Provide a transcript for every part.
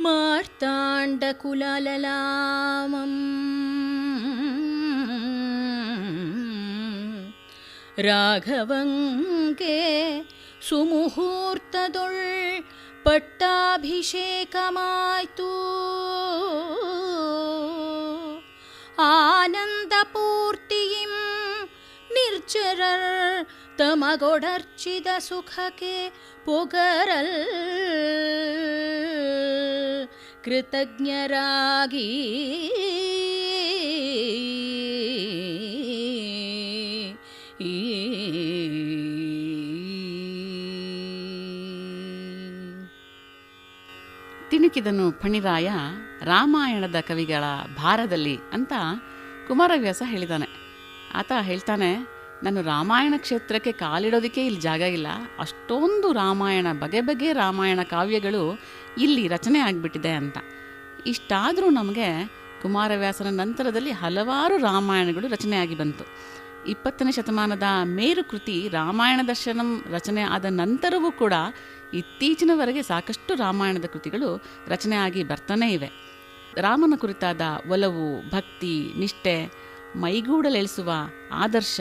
ಮಾರ್ತಾಂಡಕುಲಲಲಾಮಂ. ರಾಘವಂಗೆ ಸುಮುಹೂರ್ತದೊಳ್ ಪಟ್ಟಾಭಿಷೇಕಮಾಯ್ತು. ಆನಂದಪೂರ್ತಿಯಿಂ ನಿರ್ಜರರ್ ತಮಗೊಡರ್ಚಿದ ಸುಖಕ್ಕೆ ಪೊಗರಲ್. ಕೃತಜ್ಞರಾಗಿ. ತಿಣುಕಿದನು ಫಣಿರಾಯ ರಾಮಾಯಣದ ಕವಿಗಳ ಭಾರದಲ್ಲಿ ಅಂತ ಕುಮಾರವ್ಯಾಸ ಹೇಳಿದಾನೆ. ಆತ ಹೇಳ್ತಾನೆ, ನಾನು ರಾಮಾಯಣ ಕ್ಷೇತ್ರಕ್ಕೆ ಕಾಲಿಡೋದಕ್ಕೆ ಇಲ್ಲಿ ಜಾಗ ಇಲ್ಲ. ಅಷ್ಟೊಂದು ರಾಮಾಯಣ, ಬಗೆ ಬಗೆ ರಾಮಾಯಣ ಕಾವ್ಯಗಳು ಇಲ್ಲಿ ರಚನೆ ಆಗಿಬಿಟ್ಟಿದೆ ಅಂತ. ಇಷ್ಟಾದರೂ ನಮಗೆ ಕುಮಾರವ್ಯಾಸನ ನಂತರದಲ್ಲಿ ಹಲವಾರು ರಾಮಾಯಣಗಳು ರಚನೆಯಾಗಿ ಬಂತು. ಇಪ್ಪತ್ತನೇ ಶತಮಾನದ ಮೇರು ಕೃತಿ ರಾಮಾಯಣ ದರ್ಶನಂ ರಚನೆ ಆದ ನಂತರವೂ ಕೂಡ ಇತ್ತೀಚಿನವರೆಗೆ ಸಾಕಷ್ಟು ರಾಮಾಯಣದ ಕೃತಿಗಳು ರಚನೆಯಾಗಿ ಬರ್ತಾನೇ ಇವೆ. ರಾಮನ ಕುರಿತಾದ ಒಲವು, ಭಕ್ತಿ, ನಿಷ್ಠೆ ಮೈಗೂಡಲೆಳಿಸುವ ಆದರ್ಶ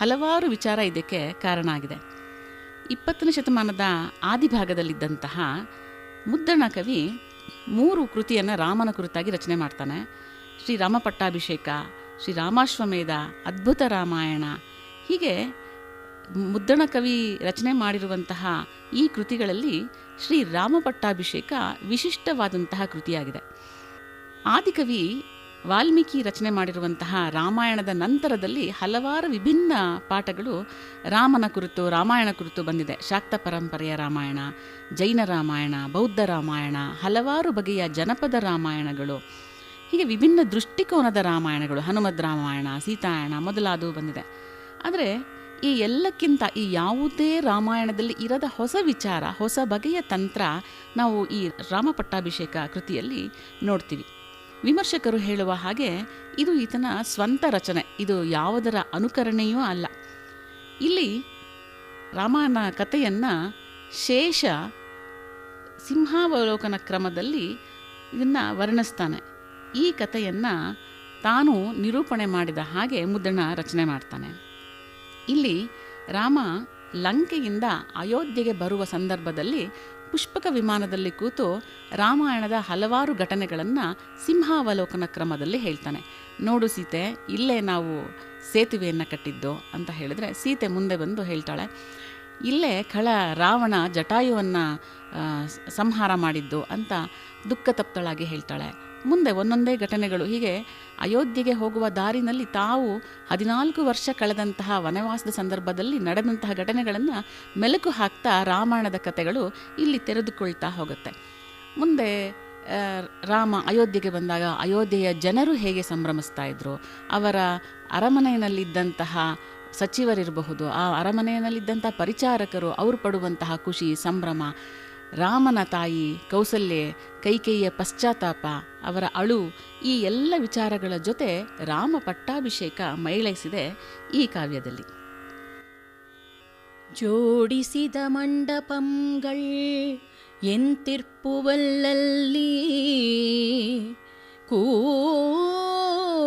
ಹಲವಾರು ವಿಚಾರ ಇದಕ್ಕೆ ಕಾರಣ ಆಗಿದೆ. ಇಪ್ಪತ್ತನೇ ಶತಮಾನದ ಆದಿಭಾಗದಲ್ಲಿದ್ದಂತಹ ಮುದ್ದಣ ಕವಿ ಮೂರು ಕೃತಿಯನ್ನು ರಾಮನ ಕುರಿತಾಗಿ ರಚನೆ ಮಾಡ್ತಾನೆ. ಶ್ರೀರಾಮ ಪಟ್ಟಾಭಿಷೇಕ ಶ್ರೀ ರಾಮಾಶ್ವಮೇಧ, ಅದ್ಭುತ ರಾಮಾಯಣ. ಹೀಗೆ ಮುದ್ದಣ ಕವಿ ರಚನೆ ಮಾಡಿರುವಂತಹ ಈ ಕೃತಿಗಳಲ್ಲಿ ಶ್ರೀ ರಾಮ ಪಟ್ಟಾಭಿಷೇಕ ವಿಶಿಷ್ಟವಾದಂತಹ ಕೃತಿಯಾಗಿದೆ. ಆದಿಕವಿ ವಾಲ್ಮೀಕಿ ರಚನೆ ಮಾಡಿರುವಂತಹ ರಾಮಾಯಣದ ನಂತರದಲ್ಲಿ ಹಲವಾರು ವಿಭಿನ್ನ ಪಾಠಗಳು ರಾಮನ ಕುರಿತು, ರಾಮಾಯಣ ಕುರಿತು ಬಂದಿದೆ. ಶಾಕ್ತ ಪರಂಪರೆಯ ರಾಮಾಯಣ, ಜೈನ ರಾಮಾಯಣ, ಬೌದ್ಧ ರಾಮಾಯಣ, ಹಲವಾರು ಬಗೆಯ ಜನಪದ ರಾಮಾಯಣಗಳು, ಹೀಗೆ ವಿಭಿನ್ನ ದೃಷ್ಟಿಕೋನದ ರಾಮಾಯಣಗಳು, ಹನುಮದ್ ರಾಮಾಯಣ, ಸೀತಾಯಣ ಮೊದಲಾದವು ಬಂದಿದೆ. ಆದರೆ ಈ ಎಲ್ಲಕ್ಕಿಂತ ಈ ಯಾವುದೇ ರಾಮಾಯಣದಲ್ಲಿ ಇರದ ಹೊಸ ವಿಚಾರ, ಹೊಸ ಬಗೆಯ ತಂತ್ರ ನಾವು ಈ ರಾಮ ಪಟ್ಟಾಭಿಷೇಕ ಕೃತಿಯಲ್ಲಿ ನೋಡ್ತೀವಿ. ವಿಮರ್ಶಕರು ಹೇಳುವ ಹಾಗೆ ಇದು ಈತನ ಸ್ವಂತ ರಚನೆ. ಇದು ಯಾವುದರ ಅನುಕರಣೆಯೂ ಅಲ್ಲ. ಇಲ್ಲಿ ರಾಮನ ಕಥೆಯನ್ನು ಶೇಷ ಸಿಂಹಾವಲೋಕನ ಕ್ರಮದಲ್ಲಿ ಇದನ್ನು ವರ್ಣಿಸ್ತಾನೆ. ಈ ಕಥೆಯನ್ನು ತಾನು ನಿರೂಪಣೆ ಮಾಡಿದ ಹಾಗೆ ಮುದ್ರಣ ರಚನೆ ಮಾಡ್ತಾನೆ. ಇಲ್ಲಿ ರಾಮ ಲಂಕೆಯಿಂದ ಅಯೋಧ್ಯೆಗೆ ಬರುವ ಸಂದರ್ಭದಲ್ಲಿ ಪುಷ್ಪಕ ವಿಮಾನದಲ್ಲಿ ಕೂತು ರಾಮಾಯಣದ ಹಲವಾರು ಘಟನೆಗಳನ್ನು ಸಿಂಹಾವಲೋಕನ ಕ್ರಮದಲ್ಲಿ ಹೇಳ್ತಾನೆ. ನೋಡು ಸೀತೆ, ಇಲ್ಲೇ ನಾವು ಸೇತುವೆಯನ್ನು ಕಟ್ಟಿದ್ದು ಅಂತ ಹೇಳಿದ್ರೆ ಸೀತೆ ಮುಂದೆ ಬಂದು ಹೇಳ್ತಾಳೆ. ಇಲ್ಲೇ ಖಳ ರಾವಣ ಜಟಾಯುವನ್ನು ಸಂಹಾರ ಮಾಡಿದ್ದು ಅಂತ ದುಃಖ ತಪ್ತಳಾಗಿ ಹೇಳ್ತಾಳೆ. ಮುಂದೆ ಒಂದೊಂದೇ ಘಟನೆಗಳು. ಹೀಗೆ ಅಯೋಧ್ಯೆಗೆ ಹೋಗುವ ದಾರಿನಲ್ಲಿ ತಾವು ಹದಿನಾಲ್ಕು ವರ್ಷ ಕಳೆದಂತಹ ವನವಾಸದ ಸಂದರ್ಭದಲ್ಲಿ ನಡೆದಂತಹ ಘಟನೆಗಳನ್ನು ಮೆಲುಕು ಹಾಕ್ತಾ ರಾಮಾಯಣದ ಕಥೆಗಳು ಇಲ್ಲಿ ತೆರೆದುಕೊಳ್ತಾ ಹೋಗುತ್ತೆ. ಮುಂದೆ ರಾಮ ಅಯೋಧ್ಯೆಗೆ ಬಂದಾಗ ಅಯೋಧ್ಯೆಯ ಜನರು ಹೇಗೆ ಸಂಭ್ರಮಿಸ್ತಾ ಇದ್ರು, ಅವರ ಅರಮನೆಯಲ್ಲಿದ್ದಂತಹ ಸಚಿವರಿರಬಹುದು. ಆ ಅರಮನೆಯಲ್ಲಿದ್ದಂಥ ಪರಿಚಾರಕರು ಅವರು ಪಡುವಂತಹ ಖುಷಿ, ಸಂಭ್ರಮ, ರಾಮನ ತಾಯಿ ಕೌಸಲ್ಯೆ, ಕೈಕೇಯಿಯ ಪಶ್ಚಾತ್ತಾಪ, ಅವರ ಅಳು, ಈ ಎಲ್ಲ ವಿಚಾರಗಳ ಜೊತೆ ರಾಮ ಪಟ್ಟಾಭಿಷೇಕ ಮೈಳೈಸಿದೆ ಈ ಕಾವ್ಯದಲ್ಲಿ. ಜೋಡಿಸಿದ ಮಂಡಪಂಗಳ್ ಎಂತಿರ್ಪುವಲ್ಲಲ್ಲಿ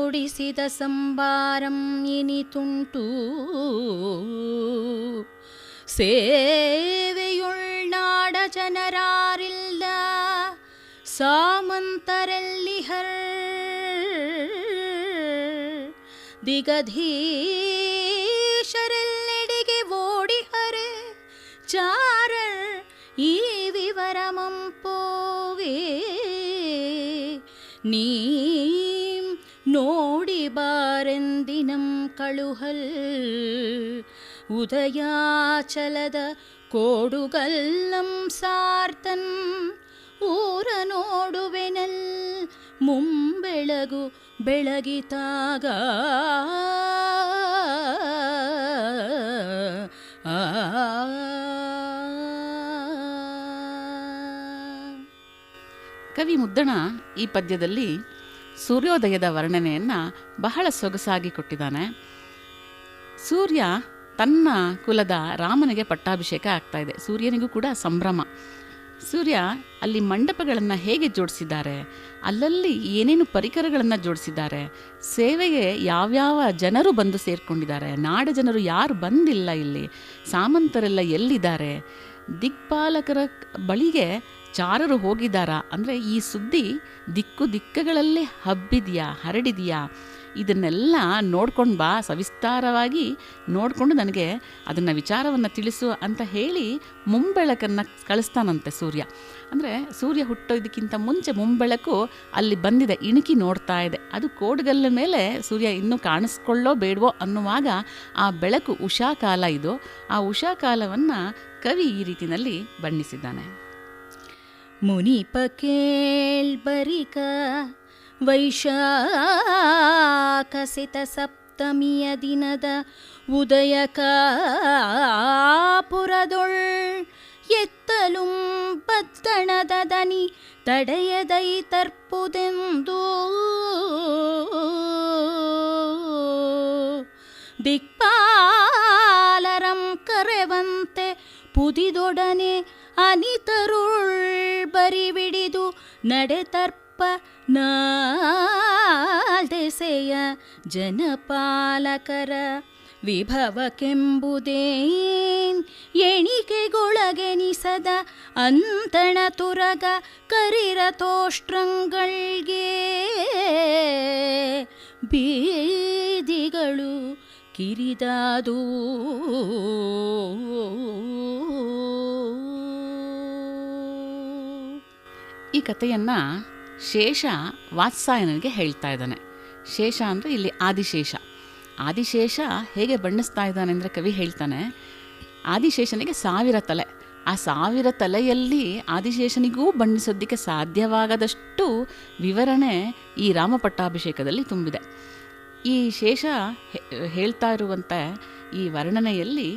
ಕೂಡಿಸಿದ ಸಂಬಾರಂ ಇನಿತುಂಟು ಸೇವೆಯುಳ್ನಾಡ ಜನರಾರಿಲ್ಲ ಸಾಮಂತರೆಲ್ಲಿಹರ್ ದಿಗಧೀಶರೆಲ್ಲೆಡೆಗೆ ಓಡಿಹರೆ ಚಾರರ್ ಈ ವಿವರಮಂಪೋವೇ ನೀಂ ಕಳುಹಲ್ ಉದಯಾಚಲದ ಕೋಡುಗಲ್ಲಂ ಸಾರ್ತನ್ ಊರ ನೋಡುವೆನಲ್ ಮುಂಬೆಳಗು ಬೆಳಗಿತಾಗ. ಕವಿ ಮುದ್ದಣ ಈ ಪದ್ಯದಲ್ಲಿ ಸೂರ್ಯೋದಯದ ವರ್ಣನೆಯನ್ನು ಬಹಳ ಸೊಗಸಾಗಿ ಕೊಟ್ಟಿದ್ದಾನೆ. ಸೂರ್ಯ ತನ್ನ ಕುಲದ ರಾಮನಿಗೆ ಪಟ್ಟಾಭಿಷೇಕ ಆಗ್ತಾ ಇದೆ. ಸೂರ್ಯನಿಗೂ ಕೂಡ ಸಂಭ್ರಮ. ಸೂರ್ಯ ಅಲ್ಲಿ ಮಂಟಪಗಳನ್ನು ಹೇಗೆ ಜೋಡಿಸಿದ್ದಾರೆ, ಅಲ್ಲಲ್ಲಿ ಏನೇನು ಪರಿಕರಗಳನ್ನು ಜೋಡಿಸಿದ್ದಾರೆ, ಸೇವೆಗೆ ಯಾವ್ಯಾವ ಜನರು ಬಂದು ಸೇರಿಕೊಂಡಿದ್ದಾರೆ, ನಾಡ ಜನರು ಯಾರು ಬಂದಿಲ್ಲ ಇಲ್ಲಿ, ಸಾಮಂತರೆಲ್ಲ ಎಲ್ಲಿದ್ದಾರೆ ದಿಕ್ಪಾಲಕರ ಬಳಿಗೆ ಚಾರರು ಹೋಗಿದ್ದಾರಾ ಅಂದರೆ ಈ ಸುದ್ದಿ ದಿಕ್ಕು ದಿಕ್ಕಗಳಲ್ಲಿ ಹಬ್ಬಿದೆಯಾ, ಹರಡಿದೆಯಾ? ಇದನ್ನೆಲ್ಲ ನೋಡ್ಕೊಂಡು ಬಾ, ಸವಿಸ್ತಾರವಾಗಿ ನೋಡಿಕೊಂಡು ನನಗೆ ಅದನ್ನು ವಿಚಾರವನ್ನು ತಿಳಿಸು ಅಂತ ಹೇಳಿ ಮುಂಬೆಳಕನ್ನು ಕಳಿಸ್ತಾನಂತೆ ಸೂರ್ಯ. ಅಂದರೆ ಸೂರ್ಯ ಹುಟ್ಟೋದಕ್ಕಿಂತ ಮುಂಚೆ ಮುಂಬೆಳಕು ಅಲ್ಲಿ ಬಂದಿದೆ, ಇಣುಕಿ ನೋಡ್ತಾ ಇದೆ. ಅದು ಕೋಡ್ಗಲ್ಲ ಮೇಲೆ ಸೂರ್ಯ ಇನ್ನೂ ಕಾಣಿಸ್ಕೊಳ್ಳೋ ಬೇಡವೋ ಅನ್ನುವಾಗ ಆ ಬೆಳಕು ಉಷಾಕಾಲ ಇದು. ಆ ಉಷಾಕಾಲವನ್ನು ಕವಿ ಈ ರೀತಿಯಲ್ಲಿ ಬಣ್ಣಿಸಿದ್ದಾನೆ. ಮುನಿಪ ಕೇಳ್ಬರಿಕ ವೈಶಾಖಸಿತ ಸಪ್ತಮಿಯ ದಿನದ ಉದಯಕ ಪುರದೊಳ್ ಎತ್ತಲುಂ ಬತ್ತಣದ ದನಿ ತಡೆಯದೈ ತರ್ಪುದೆಂದು ದಿಕ್ಪಾಲರಂ ನಡೆತರ್ಪ ನಾಲ್ದೆಸೆಯ ಜನಪಾಲಕರ ವಿಭವಕೆಂಬುದೇನ್ ಎಣಿಕೆಗೊಳಗೆನಿಸದ ಅಂತಣ ತುರಗ ಕರಿರತೋಷ್ಟ್ರಂಗಳ್ಗೆ ಬೀದಿಗಳು ಕಿರಿದಾದು ಈ ಕಥೆಯನ್ನು ಶೇಷ ವಾತ್ಸಾಯನಿಗೆ ಹೇಳ್ತಾ ಇದ್ದಾನೆ. ಶೇಷ ಅಂದರೆ ಇಲ್ಲಿ ಆದಿಶೇಷ. ಆದಿಶೇಷ ಹೇಗೆ ಬಣ್ಣಿಸ್ತಾ ಇದ್ದಾನೆ ಅಂದರೆ ಕವಿ ಹೇಳ್ತಾನೆ, ಆದಿಶೇಷನಿಗೆ ಸಾವಿರ ತಲೆ. ಆ ಸಾವಿರ ತಲೆಯಲ್ಲಿ ಆದಿಶೇಷನಿಗೂ ಬಣ್ಣಿಸೋದಕ್ಕೆ ಸಾಧ್ಯವಾಗದಷ್ಟು ವಿವರಣೆ ಈ ರಾಮಪಟ್ಟಾಭಿಷೇಕದಲ್ಲಿ ತುಂಬಿದೆ. ಈ ಶೇಷ ಹೇಳ್ತಾ ಇರುವಂತೆ ಈ ವರ್ಣನೆಯಲ್ಲಿ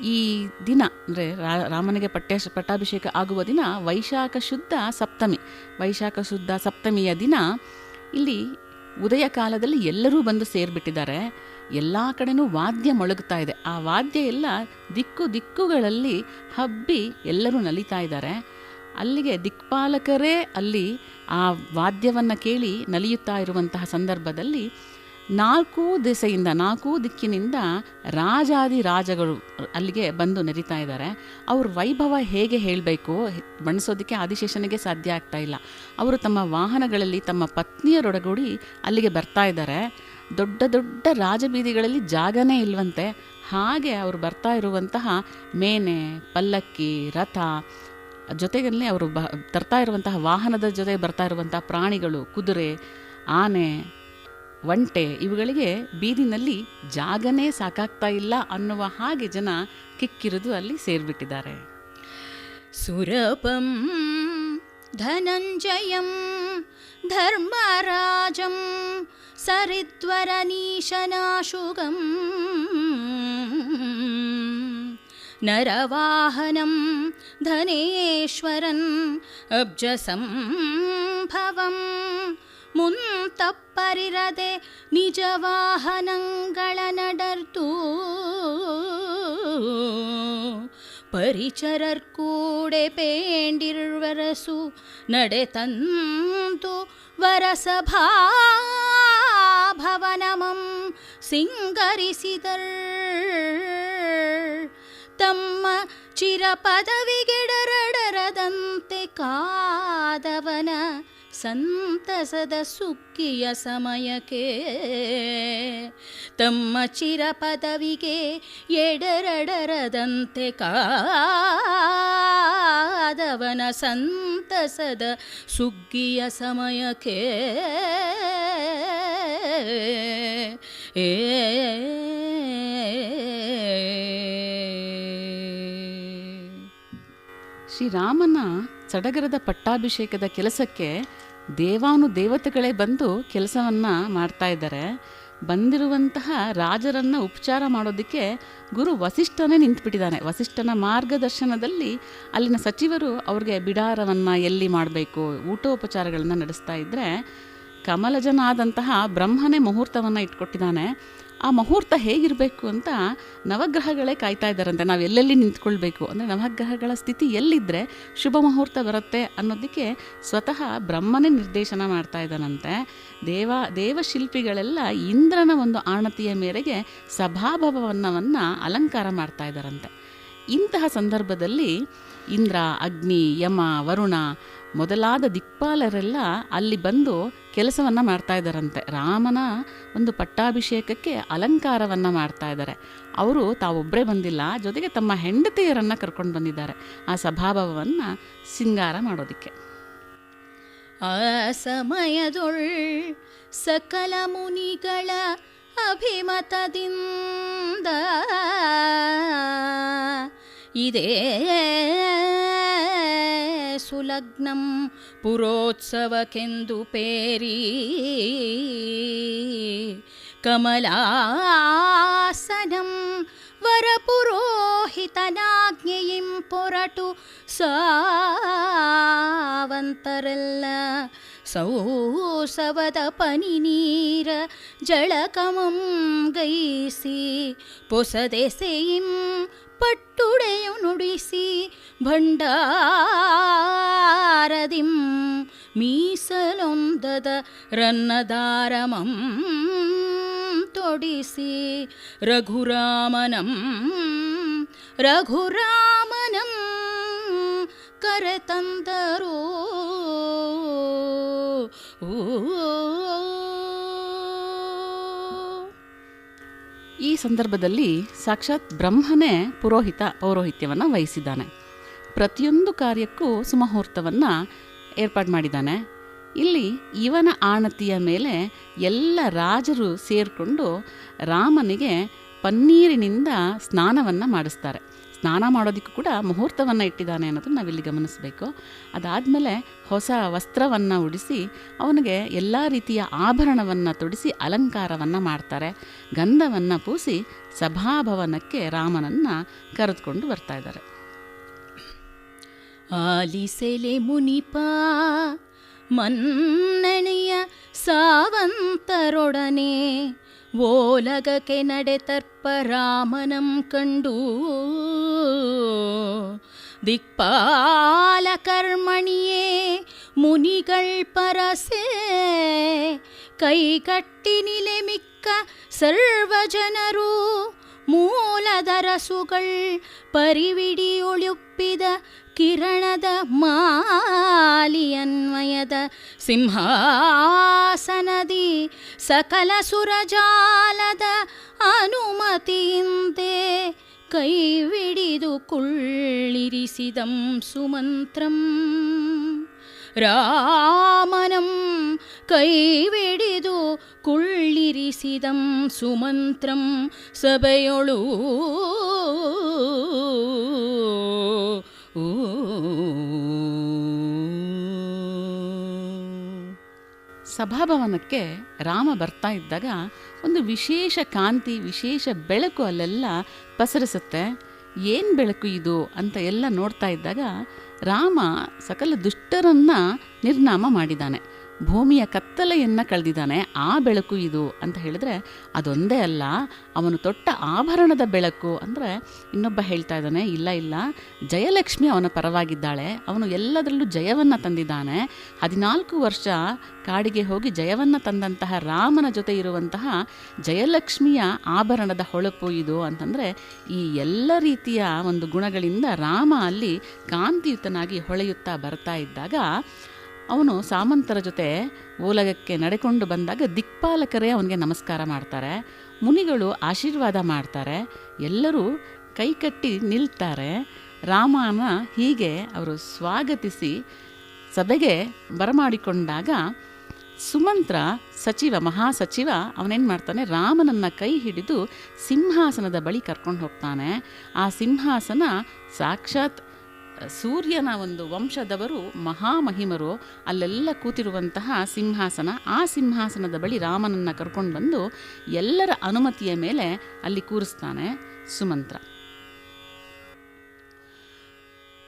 ಈ ದಿನ, ಅಂದರೆ ರಾಮನಿಗೆ ಪಟ್ಟ್ಯ ಪಟ್ಟಾಭಿಷೇಕ ಆಗುವ ದಿನ ವೈಶಾಖ ಶುದ್ಧ ಸಪ್ತಮಿ. ವೈಶಾಖ ಶುದ್ಧ ಸಪ್ತಮಿಯ ದಿನ ಇಲ್ಲಿ ಉದಯ ಕಾಲದಲ್ಲಿ ಎಲ್ಲರೂ ಬಂದು ಸೇರಿಬಿಟ್ಟಿದ್ದಾರೆ. ಎಲ್ಲ ಕಡೆನೂ ವಾದ್ಯ ಮೊಳಗ್ತಾ ಇದೆ. ಆ ವಾದ್ಯ ಎಲ್ಲ ದಿಕ್ಕು ದಿಕ್ಕುಗಳಲ್ಲಿ ಹಬ್ಬಿ ಎಲ್ಲರೂ ನಲಿತಾ ಇದ್ದಾರೆ. ಅಲ್ಲಿಗೆ ದಿಕ್ಪಾಲಕರೇ ಅಲ್ಲಿ ಆ ವಾದ್ಯವನ್ನು ಕೇಳಿ ನಲಿಯುತ್ತಾ ಇರುವಂತಹ ಸಂದರ್ಭದಲ್ಲಿ ನಾಲ್ಕೂ ದಿಸೆಯಿಂದ, ನಾಲ್ಕೂ ದಿಕ್ಕಿನಿಂದ ರಾಜಾದಿ ರಾಜಗಳು ಅಲ್ಲಿಗೆ ಬಂದು ನೆರಿತಾ ಇದ್ದಾರೆ. ಅವ್ರ ವೈಭವ ಹೇಗೆ ಹೇಳಬೇಕು? ಬಣ್ಣಿಸೋದಕ್ಕೆ ಆದಿಶೇಷನಿಗೆ ಸಾಧ್ಯ ಆಗ್ತಾ ಇಲ್ಲ. ಅವರು ತಮ್ಮ ವಾಹನಗಳಲ್ಲಿ ತಮ್ಮ ಪತ್ನಿಯರೊಡಗೂಡಿ ಅಲ್ಲಿಗೆ ಬರ್ತಾ ಇದ್ದಾರೆ. ದೊಡ್ಡ ದೊಡ್ಡ ರಾಜಬೀದಿಗಳಲ್ಲಿ ಜಾಗನೇ ಇಲ್ವಂತೆ. ಹಾಗೆ ಅವರು ಬರ್ತಾ ಇರುವಂತಹ ಮೇನೆ, ಪಲ್ಲಕ್ಕಿ, ರಥ, ಜೊತೆಗಲ್ಲಿ ಅವರು ಬ, ತರ್ತಾ ಇರುವಂತಹ ವಾಹನದ ಜೊತೆ ಬರ್ತಾ ಇರುವಂತಹ ಪ್ರಾಣಿಗಳು, ಕುದುರೆ, ಆನೆ ಒಂಟೆ ಇವುಗಳಿಗೆ ಬೀದಿನಲ್ಲಿ ಜಾಗನೇ ಸಾಕಾಗ್ತಾ ಇಲ್ಲ ಅನ್ನುವ ಹಾಗೆ ಜನ ಕಿಕ್ಕಿರಿದು ಅಲ್ಲಿ ಸೇರಿಬಿಟ್ಟಿದ್ದಾರೆ. ಸುರಪಂ, ಧನಂಜಯಂ, ಧರ್ಮರಾಜಂ ಸರಿದ್ವರನೀಶನಾಶುಗಂ ನರವಾಹನಂ, ಧನೇಶ್ವರನ್, ಅಬ್ಜಸಂಭವಂ ಮುಂತಪ್ಪರಿರದೆ ನಿಜ ವಾಹನಗಳ ನಡರ್ತು ಪರಿಚರರ್ಕೂಡೆ ಪೇಂಡಿರ್ವರಸು ನಡೆತಂತು ವರಸಭಾ ಭವನಮಂ ಸಿಂಗರಿಸಿದರ್. ತಮ್ಮ ಚಿರಪದವಿಗೆಡರಡರದಂತೆ ಕಾದವನ ಸಂತಸದ ಸುಕ್ಕಿಯ ಸಮಯಕ್ಕೆ ತಮ್ಮ ಚಿರ ಪದವಿಗೆ ಎಡರಡರದಂತೆ ಕಾದವನ ಸಂತಸದ ಸುಗ್ಗಿಯ ಸಮಯಕ್ಕೆ ಏ ಶ್ರೀರಾಮನ ಸಡಗರದ ಪಟ್ಟಾಭಿಷೇಕದ ಕೆಲಸಕ್ಕೆ ದೇವಾನು ದೇವತೆಗಳೇ ಬಂದು ಕೆಲಸವನ್ನ ಮಾಡ್ತಾ ಇದ್ದಾರೆ. ಬಂದಿರುವಂತಹ ರಾಜರನ್ನ ಉಪಚಾರ ಮಾಡೋದಕ್ಕೆ ಗುರು ವಸಿಷ್ಠನೇ ನಿಂತುಬಿಟ್ಟಿದ್ದಾನೆ. ವಸಿಷ್ಠನ ಮಾರ್ಗದರ್ಶನದಲ್ಲಿ ಅಲ್ಲಿನ ಸಚಿವರು ಅವ್ರಿಗೆ ಬಿಡಾರವನ್ನು ಎಲ್ಲಿ ಮಾಡಬೇಕು, ಊಟೋಪಚಾರಗಳನ್ನು ನಡೆಸ್ತಾ ಇದ್ದರೆ ಕಮಲಜನಾದಂತಹ ಬ್ರಹ್ಮನೇ ಮುಹೂರ್ತವನ್ನು ಇಟ್ಕೊಟ್ಟಿದ್ದಾನೆ. ಆ ಮುಹೂರ್ತ ಹೇಗಿರಬೇಕು ಅಂತ ನವಗ್ರಹಗಳೇ ಕಾಯ್ತಾ ಇದ್ದಾರಂತೆ. ನಾವು ಎಲ್ಲೆಲ್ಲಿ ನಿಂತ್ಕೊಳ್ಬೇಕು? ಅಂದರೆ ನವಗ್ರಹಗಳ ಸ್ಥಿತಿ ಎಲ್ಲಿದ್ದರೆ ಶುಭ ಮುಹೂರ್ತ ಬರುತ್ತೆ ಅನ್ನೋದಕ್ಕೆ ಸ್ವತಃ ಬ್ರಹ್ಮನೇ ನಿರ್ದೇಶನ ಮಾಡ್ತಾ ಇದ್ದಾನಂತೆ. ದೇವ, ದೇವಶಿಲ್ಪಿಗಳೆಲ್ಲ ಇಂದ್ರನ ಒಂದು ಆಣತಿಯ ಮೇರೆಗೆ ಸಭಾಭವನವನ್ನು ಅಲಂಕಾರ ಮಾಡ್ತಾ ಇದ್ದಾರಂತೆ. ಇಂತಹ ಸಂದರ್ಭದಲ್ಲಿ ಇಂದ್ರ, ಅಗ್ನಿ, ಯಮ, ವರುಣ ಮೊದಲಾದ ದಿಕ್ಪಾಲರೆಲ್ಲ ಅಲ್ಲಿ ಬಂದು ಕೆಲಸವನ್ನು ಮಾಡ್ತಾ ಇದ್ದಾರಂತೆ. ರಾಮನ ಒಂದು ಪಟ್ಟಾಭಿಷೇಕಕ್ಕೆ ಅಲಂಕಾರವನ್ನು ಮಾಡ್ತಾ ಇದ್ದಾರೆ. ಅವರು ತಾವೊಬ್ಬರೇ ಬಂದಿಲ್ಲ, ಜೊತೆಗೆ ತಮ್ಮ ಹೆಂಡತಿಯರನ್ನು ಕರ್ಕೊಂಡು ಬಂದಿದ್ದಾರೆ ಆ ಸಭಾಭವವನ್ನು ಸಿಂಗಾರ ಮಾಡೋದಕ್ಕೆ. ಆ ಸಮಯದೊಳ್ ಸಕಲ ಮುನಿಗಳ ಅಭಿಮತದಿಂದ ಇದೇ ಸುಲಗ್ನಂ ಪುರೋತ್ಸವಕ್ಕೆಂದು ಪೇರಿ ಕಮಲಾಸನಂ ವರಪುರೋಹಿತನಾಜ್ಞೆಯಿಂ ಪೊರಟು ಸಾವಂತರೆಲ್ಲ ಸೌಸವದ ಪನಿ ನೀರ ಜಳಕಮಂ ಗೈಸಿ ಪೊಸದೆಸೆಯಿಂ ಪಟ್ಟುಡೆಯು ನುಡಿಸಿ ಭಂಡಾರದಿಂ ಮೀಸಲೊಂದದ ರನ್ನದಾರಮಂ ತೊಡಿಸಿ ರಘುರಾಮನಂ ರಘುರಾಮನಂ ಕರೆತಂದರು ಈ ಸಂದರ್ಭದಲ್ಲಿ ಸಾಕ್ಷಾತ್ ಬ್ರಹ್ಮನೇ ಪುರೋಹಿತ ಪೌರೋಹಿತ್ಯವನ್ನು ವಹಿಸಿದ್ದಾನೆ. ಪ್ರತಿಯೊಂದು ಕಾರ್ಯಕ್ಕೂ ಸುಮುಹೂರ್ತವನ್ನು ಏರ್ಪಾಡು ಮಾಡಿದ್ದಾನೆ. ಇಲ್ಲಿ ಇವನ ಆಣತಿಯ ಮೇಲೆ ಎಲ್ಲ ರಾಜರು ಸೇರಿಕೊಂಡು ರಾಮನಿಗೆ ಪನ್ನೀರಿನಿಂದ ಸ್ನಾನವನ್ನು ಮಾಡಿಸ್ತಾರೆ. ಸ್ನಾನ ಮಾಡೋದಕ್ಕೂ ಕೂಡ ಮುಹೂರ್ತವನ್ನು ಇಟ್ಟಿದ್ದಾನೆ ಅನ್ನೋದನ್ನು ನಾವಿಲ್ಲಿ ಗಮನಿಸಬೇಕು. ಅದಾದಮೇಲೆ ಹೊಸ ವಸ್ತ್ರವನ್ನು ಉಡಿಸಿ ಅವನಿಗೆ ಎಲ್ಲ ರೀತಿಯ ಆಭರಣವನ್ನು ತೊಡಿಸಿ ಅಲಂಕಾರವನ್ನು ಮಾಡ್ತಾರೆ. ಗಂಧವನ್ನು ಪೂಸಿ ಸಭಾಭವನಕ್ಕೆ ರಾಮನನ್ನು ಕರೆದುಕೊಂಡು ಬರ್ತಾ ಇದ್ದಾರೆ. ಆಲಿಸೆಲೆ ಮುನಿಪ, ಮನ್ನಣೆಯ ಸಾವಂತರೊಡನೆ ಓಲಗಕ್ಕೆ ನಡೆತರ್ಪ ರಾಮನಂ ಕಂಡು ದಿಕ್ಪಾಲ ಕರ್ಮಣಿಯೇ ಮುನಿಗಳ್ ಪರಸೆ ಕೈಕಟ್ಟಿ ನಿಲೆ ಮಿಕ್ಕ ಸರ್ವ ಜನರು ಮೂಲದರಸುಗಳ್ ಪರಿವಿಡಿಯೊಳುಪ್ಪಿದ ಕಿರಣದ ಮಾಲಿಯನ್ವಯದ ಸಿಂಹಾಸನದಿ ಸಕಲ ಸುರಜಾಲದ ಅನುಮತಿಯಿಂದೆ ಕೈವಿಡಿದು ಕುಳ್ಳಿರಿಸಿದಂ ಸುಮಂತ್ರಂ. ರಾಮನಂ ಕೈವಿಡಿದು ಕುಳ್ಳಿರಿಸಿದಂ ಸುಮಂತ್ರಂ. ಸಭೆಯೊಳು ಸಭಾಭವನಕ್ಕೆ ರಾಮ ಬರ್ತಾ ಇದ್ದಾಗ ಒಂದು ವಿಶೇಷ ಕಾಂತಿ, ವಿಶೇಷ ಬೆಳಕು ಅಲ್ಲೆಲ್ಲ ಪಸರಿಸುತ್ತೆ. ಏನು ಬೆಳಕು ಇದು ಅಂತ ಎಲ್ಲ ನೋಡ್ತಾ ಇದ್ದಾಗ ರಾಮ ಸಕಲ ದುಷ್ಟರನ್ನು ನಿರ್ನಾಮ ಮಾಡಿದ್ದಾನೆ. ಭೂಮಿಯ ಕತ್ತಲೆಯನ್ನು ಕಳೆದಿದ್ದಾನೆ, ಆ ಬೆಳಕು ಇದು ಅಂತ ಹೇಳಿದ್ರೆ ಅದೊಂದೇ ಅಲ್ಲ, ಅವನು ತೊಟ್ಟ ಆಭರಣದ ಬೆಳಕು ಅಂದರೆ ಇನ್ನೊಬ್ಬ ಹೇಳ್ತಾ ಇದ್ದಾನೆ, ಇಲ್ಲ ಇಲ್ಲ, ಜಯಲಕ್ಷ್ಮಿ ಅವನ ಪರವಾಗಿದ್ದಾಳೆ, ಅವನು ಎಲ್ಲದರಲ್ಲೂ ಜಯವನ್ನು ತಂದಿದ್ದಾನೆ, ಹದಿನಾಲ್ಕು ವರ್ಷ ಕಾಡಿಗೆ ಹೋಗಿ ಜಯವನ್ನು ತಂದಂತಹ ರಾಮನ ಜೊತೆ ಇರುವಂತಹ ಜಯಲಕ್ಷ್ಮಿಯ ಆಭರಣದ ಹೊಳಪು ಇದು ಅಂತಂದರೆ ಈ ಎಲ್ಲ ರೀತಿಯ ಒಂದು ಗುಣಗಳಿಂದ ರಾಮ ಅಲ್ಲಿ ಕಾಂತಿಯುತನಾಗಿ ಹೊಳೆಯುತ್ತಾ ಬರ್ತಾ ಇದ್ದಾಗ ಅವನು ಸಾಮಂತರ ಜೊತೆ ಓಲಗಕ್ಕೆ ನಡೆಕೊಂಡು ಬಂದಾಗ ದಿಕ್ಪಾಲಕರೇ ಅವನಿಗೆ ನಮಸ್ಕಾರ ಮಾಡ್ತಾರೆ, ಮುನಿಗಳು ಆಶೀರ್ವಾದ ಮಾಡ್ತಾರೆ, ಎಲ್ಲರೂ ಕೈಕಟ್ಟಿ ನಿಲ್ತಾರೆ. ರಾಮನ ಹೀಗೆ ಅವರು ಸ್ವಾಗತಿಸಿ ಸಭೆಗೆ ಬರಮಾಡಿಕೊಂಡಾಗ ಸುಮಂತ್ರ ಸಚಿವ, ಮಹಾಸಚಿವ ಅವನೇನು ಮಾಡ್ತಾನೆ, ರಾಮನನ್ನ ಕೈ ಹಿಡಿದು ಸಿಂಹಾಸನದ ಬಳಿ ಕರ್ಕೊಂಡು ಹೋಗ್ತಾನೆ. ಆ ಸಿಂಹಾಸನ ಸಾಕ್ಷಾತ್ ಸೂರ್ಯನ ಒಂದು ವಂಶದವರು ಮಹಾಮಹಿಮರು. ಅಲ್ಲೆಲ್ಲ ಕೂತಿರುವಂತಹ ಸಿಂಹಾಸನ. ಆ ಸಿಂಹಾಸನದ ಬಳಿ ರಾಮನನ್ನು ಕರ್ಕೊಂಡು ಬಂದು ಎಲ್ಲರ ಅನುಮತಿಯ ಮೇಲೆ ಅಲ್ಲಿ ಕೂರಿಸ್ತಾನೆ ಸುಮಂತ್ರ.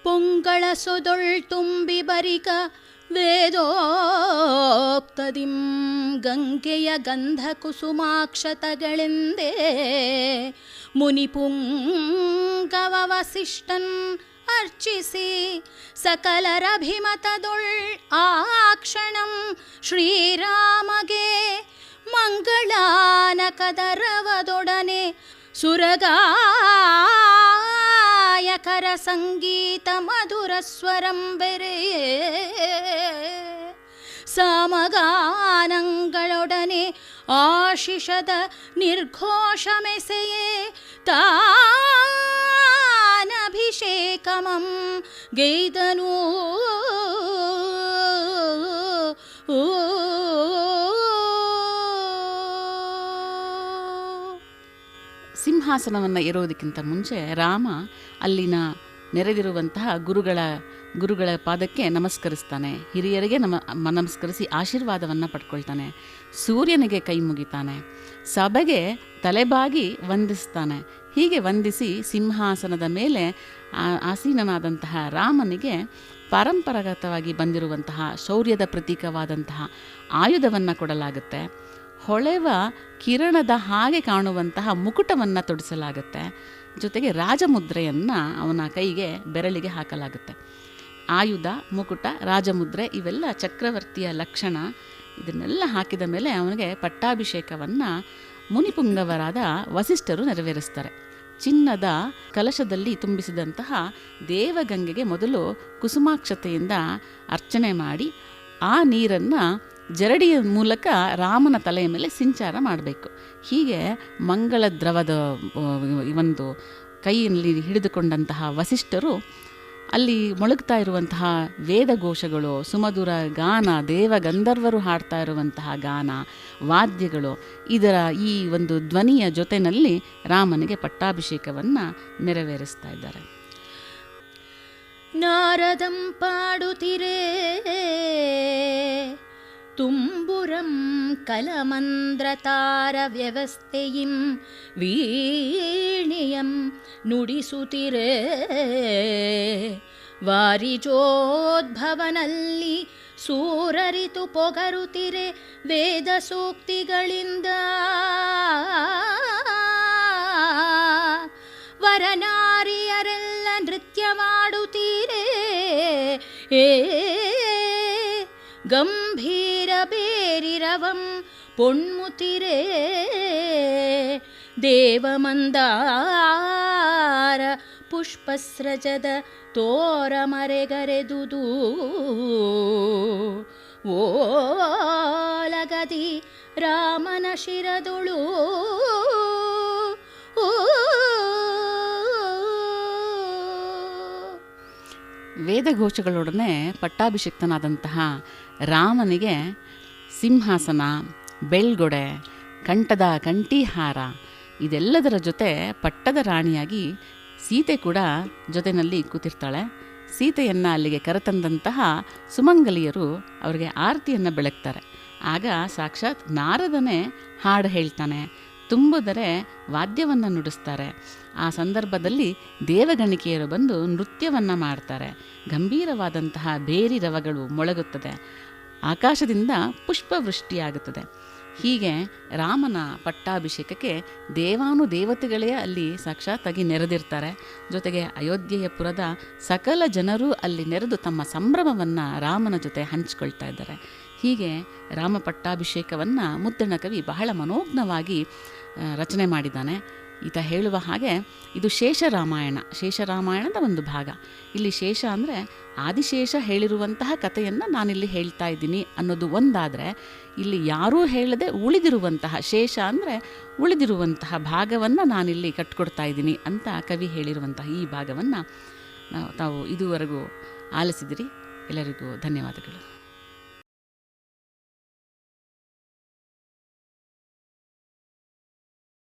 ಪೊಂಗಳ ಸೊದೊಳ್ ತುಂಬಿ ಬರಿಕ ವೇದೋಕ್ತದಿಂ ಗಂಗೆಯ ಗಂಧಕುಸುಮಾಕ್ಷತಗಳೆಂದೇ ಮುನಿಪುಂಗವ ವಸಿಷ್ಠನ್ ಅರ್ಚಿಸಿ ಸಕಲರಭಿಮತದೊಳ್ ಆ ಕ್ಷಣಂ ಶ್ರೀರಾಮಗೆ ಮಂಗಳಾನಕದರವದೊಡನೆ ಸುರಗಾಯಕರ ಸಂಗೀತ ಮಧುರ ಸ್ವರಂ ಬೆರೆಯೇ ಸಮಗಾನಗಳೊಡನೆ ಆಶಿಷದ ನಿರ್ಘೋಷಮೆಸೆಯೇ ತಾನಭಿಷೇಕಮಂ ಗೈದನು. ಸಿಂಹಾಸನವನ್ನು ಇರೋದಕ್ಕಿಂತ ಮುಂಚೆ ರಾಮ ಅಲ್ಲಿನ ನೆರೆದಿರುವಂತಹ ಗುರುಗಳ ಗುರುಗಳ ಪಾದಕ್ಕೆ ನಮಸ್ಕರಿಸ್ತಾನೆ. ಹಿರಿಯರಿಗೆ ನಮ, ನಮಸ್ಕರಿಸಿ ಆಶೀರ್ವಾದವನ್ನು ಪಡ್ಕೊಳ್ತಾನೆ. ಸೂರ್ಯನಿಗೆ ಕೈ ಮುಗಿತಾನೆ. ಸಭೆಗೆ ತಲೆಬಾಗಿ ವಂದಿಸ್ತಾನೆ. ಹೀಗೆ ವಂದಿಸಿ ಸಿಂಹಾಸನದ ಮೇಲೆ ಆಸೀನನಾದಂತಹ ರಾಮನಿಗೆ ಪರಂಪರಾಗತವಾಗಿ ಬಂದಿರುವಂತಹ ಶೌರ್ಯದ ಪ್ರತೀಕವಾದಂತಹ ಆಯುಧವನ್ನು ಕೊಡಲಾಗುತ್ತೆ. ಹೊಳೆವ ಕಿರಣದ ಹಾಗೆ ಕಾಣುವಂತಹ ಮುಕುಟವನ್ನು ತೊಡಿಸಲಾಗುತ್ತೆ. ಜೊತೆಗೆ ರಾಜಮುದ್ರೆಯನ್ನು ಅವನ ಕೈಗೆ ಬೆರಳಿಗೆ ಹಾಕಲಾಗುತ್ತೆ. ಆಯುಧ, ಮುಕುಟ, ರಾಜಮುದ್ರೆ ಇವೆಲ್ಲ ಚಕ್ರವರ್ತಿಯ ಲಕ್ಷಣ. ಇದನ್ನೆಲ್ಲ ಹಾಕಿದ ಮೇಲೆ ಅವನಿಗೆ ಪಟ್ಟಾಭಿಷೇಕವನ್ನು ಮುನಿಪುಂಗವರಾದ ವಸಿಷ್ಠರು ನೆರವೇರಿಸ್ತಾರೆ ಚಿನ್ನದ ಕಲಶದಲ್ಲಿ ತುಂಬಿಸಿದಂತಹ ದೇವಗಂಗೆಗೆ ಮೊದಲು ಕುಸುಮಾಕ್ಷತೆಯಿಂದ ಅರ್ಚನೆ ಮಾಡಿ, ಆ ನೀರನ್ನು ಜರಡಿಯ ಮೂಲಕ ರಾಮನ ತಲೆಯ ಮೇಲೆ ಸಿಂಚಾರ ಮಾಡಬೇಕು. ಹೀಗೆ ಮಂಗಳ ದ್ರವದ ಒಂದು ಕೈಯಲ್ಲಿ ಹಿಡಿದುಕೊಂಡಂತಹ ವಸಿಷ್ಠರು ಅಲ್ಲಿ ಮೊಳಗ್ತಾ ಇರುವಂತಹ ವೇದಘೋಷಗಳು, ಸುಮಧುರ ಗಾನ ದೇವ ಗಂಧರ್ವರು ಹಾಡ್ತಾ ಇರುವಂತಹ ಗಾನ, ವಾದ್ಯಗಳು, ಇದರ ಈ ಒಂದು ಧ್ವನಿಯ ಜೊತೆಯಲ್ಲಿ ರಾಮನಿಗೆ ಪಟ್ಟಾಭಿಷೇಕವನ್ನು ನೆರವೇರಿಸ್ತಾ ಇದ್ದಾರೆ. ನಾರದಂ ಪಾಡುತ್ತಿರೇ, ತುಂಬುರಂ ಕಲಮಂದ್ರತಾರ ವ್ಯವಸ್ಥೆಯಿಂ ವೀಣಿಯಂ ನುಡಿಸುತ್ತಿರೇ ವಾರಿಜೋದ್ಭವನಲ್ಲಿ ಸೂರರಿತು ಪೊಗರುತ್ತಿರೆ ವೇದ ಸೂಕ್ತಿಗಳಿಂದ ವರನಾರಿಯರೆಲ್ಲ ನೃತ್ಯ ಮಾಡುತ್ತೀರೇ. ಏ ಗಂಭೀರ ಬೇರಿರವಂ ಪೊಣ್ಮುತಿರೇ ದೇವಮಂದಾರ ಪುಷ್ಪಸ್ರಜದ ತೋರ ಮರೆಗರೆದುದು ಓಲಗದಿ ರಾಮನ ಶಿರದುಳು. ವೇದಘೋಷಗಳೊಡನೆ ಪಟ್ಟಾಭಿಷಿಕ್ತನಾದಂತಹ ರಾಮನಿಗೆ ಸಿಂಹಾಸನ, ಬೆಳ್ಗೊಡೆ, ಕಂಠದ ಕಂಠೀಹಾರ ಇದೆಲ್ಲದರ ಜೊತೆ ಪಟ್ಟದ ರಾಣಿಯಾಗಿ ಸೀತೆ ಕೂಡ ಜೊತೆಯಲ್ಲಿ ಕೂತಿರ್ತಾಳೆ. ಸೀತೆಯನ್ನು ಅಲ್ಲಿಗೆ ಕರೆತಂದಂತಹ ಸುಮಂಗಲಿಯರು ಅವರಿಗೆ ಆರತಿಯನ್ನು ಬೆಳಗ್ತಾರೆ. ಆಗ ಸಾಕ್ಷಾತ್ ನಾರದನೇ ಹಾಡು ಹೇಳ್ತಾನೆ. ತುಂಬುದರೆ ವಾದ್ಯವನ್ನು ನುಡಿಸ್ತಾರೆ. ಆ ಸಂದರ್ಭದಲ್ಲಿ ದೇವಗಣಿಕೆಯರು ಬಂದು ನೃತ್ಯವನ್ನು ಮಾಡ್ತಾರೆ. ಗಂಭೀರವಾದಂತಹ ಬೇರಿ ರವಗಳು ಮೊಳಗುತ್ತದೆ. ಆಕಾಶದಿಂದ ಪುಷ್ಪವೃಷ್ಟಿಯಾಗುತ್ತದೆ. ಹೀಗೆ ರಾಮನ ಪಟ್ಟಾಭಿಷೇಕಕ್ಕೆ ದೇವಾನು ದೇವತೆಗಳೇ ಅಲ್ಲಿ ಸಾಕ್ಷಾತ್ತಾಗಿ ನೆರೆದಿರ್ತಾರೆ. ಜೊತೆಗೆ ಅಯೋಧ್ಯೆಯ ಪುರದ ಸಕಲ ಜನರು ಅಲ್ಲಿ ನೆರೆದು ತಮ್ಮ ಸಂಭ್ರಮವನ್ನು ರಾಮನ ಜೊತೆ ಹಂಚಿಕೊಳ್ತಾ ಇದ್ದಾರೆ. ಹೀಗೆ ರಾಮ ಪಟ್ಟಾಭಿಷೇಕವನ್ನು ಮುದ್ದಣ ಕವಿ ಬಹಳ ಮನೋಜ್ಞವಾಗಿ ರಚನೆ ಮಾಡಿದ್ದಾನೆ. ಈತ ಹೇಳುವ ಹಾಗೆ ಇದು ಶೇಷ ರಾಮಾಯಣ. ಶೇಷ ರಾಮಾಯಣದ ಒಂದು ಭಾಗ. ಇಲ್ಲಿ ಶೇಷ ಅಂದರೆ ಆದಿಶೇಷ ಹೇಳಿರುವಂತಹ ಕಥೆಯನ್ನು ನಾನಿಲ್ಲಿ ಹೇಳ್ತಾ ಇದ್ದೀನಿ ಅನ್ನೋದು ಒಂದಾದರೆ, ಇಲ್ಲಿ ಯಾರೂ ಹೇಳದೆ ಉಳಿದಿರುವಂತಹ ಶೇಷ ಅಂದರೆ ಉಳಿದಿರುವಂತಹ ಭಾಗವನ್ನು ನಾನಿಲ್ಲಿ ಕಟ್ಕೊಡ್ತಾ ಇದ್ದೀನಿ ಅಂತ ಕವಿ ಹೇಳಿರುವಂತಹ ಈ ಭಾಗವನ್ನು ನಾವು ತಾವು ಇದುವರೆಗೂ ಆಲಿಸಿದಿರಿ. ಎಲ್ಲರಿಗೂ ಧನ್ಯವಾದಗಳು.